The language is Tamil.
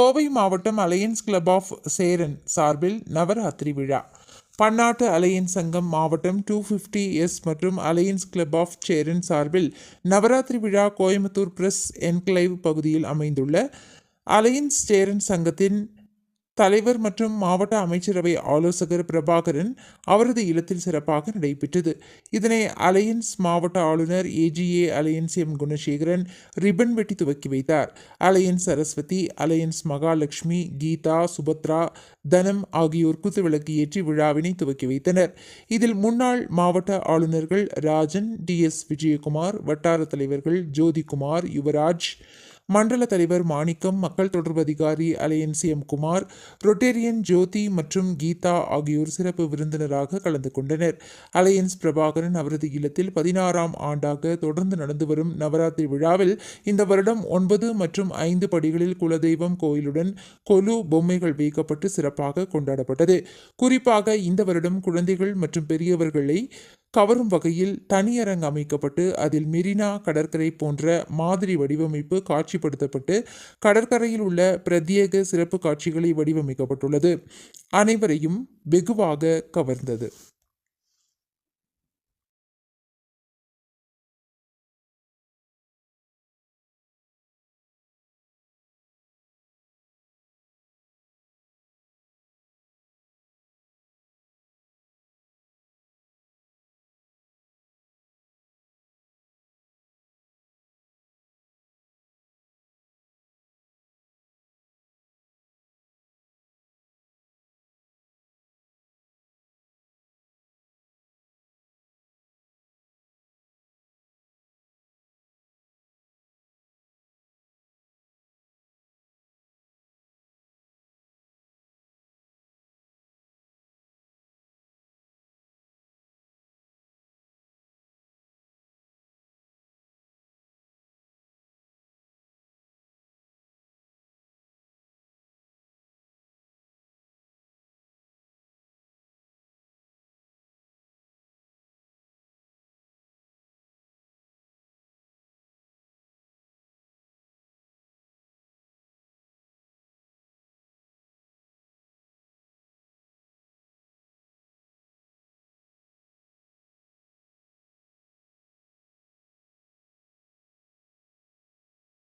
கோவை மாவட்டம் அலையன்ஸ் கிளப் ஆஃப் சேரன் சார்பில் நவராத்திரி விழா. பன்னாட்டு அலையன்ஸ் சங்கம் மாவட்டம் டூ ஃபிஃப்டி எஸ் மற்றும் அலையன்ஸ் கிளப் ஆஃப் சேரன் சார்பில் நவராத்திரி விழா கோயம்புத்தூர் பிரஸ் என்க்ளைவ் பகுதியில் அமைந்துள்ள அலையன்ஸ் சேரன் சங்கத்தின் தலைவர் மற்றும் மாவட்ட அமைச்சரவை ஆலோசகர் பிரபாகரன் அவரது இல்லத்தில் சிறப்பாக நடைபெற்றது. இதனை அலையன்ஸ் மாவட்ட ஆளுநர் AGA Alliance M Gunasekaran ribbon வெட்டி துவக்கி வைத்தார். அலையன்ஸ் சரஸ்வதி அலையன்ஸ் மகாலட்சுமி கீதா சுபத்ரா தனம் ஆகியோர் குத்துவிளக்கு ஏற்றி விழாவினை துவக்கி வைத்தனர். இதில் முன்னாள் மாவட்ட ஆளுநர்கள் ராஜன் டி எஸ் விஜயகுமார் வட்டார தலைவர்கள் ஜோதிகுமார் யுவராஜ் மண்டல தலைவர் மாணிக்கம் மக்கள் தொடர்பு அதிகாரி Alliance M. Kumar Rotarian Jothi மற்றும் கீதா ஆகியோர் சிறப்பு விருந்தினராக கலந்து கொண்டனர். அலையன்ஸ் பிரபாகரன் அவரது இல்லத்தில் பதினாறாம் ஆண்டாக தொடர்ந்து நடந்து வரும் நவராத்திரி விழாவில் இந்த வருடம் ஒன்பது மற்றும் ஐந்து படிகளில் குலதெய்வம் கோயிலுடன் கொலு பொம்மைகள் வைக்கப்பட்டு சிறப்பாக கொண்டாடப்பட்டது. குறிப்பாக இந்த வருடம் குழந்தைகள் மற்றும் பெரியவர்களை கவரும் வகையில் தனியரங்கு அமைக்கப்பட்டு அதில் மெரினா கடற்கரை போன்ற மாதிரி வடிவமைப்பு காட்சிப்படுத்தப்பட்டு கடற்கரையில் உள்ள பிரத்யேக சிறப்பு காட்சிகளை வடிவமைக்கப்பட்டுள்ளது. அனைவரையும் வெகுவாக கவர்ந்தது.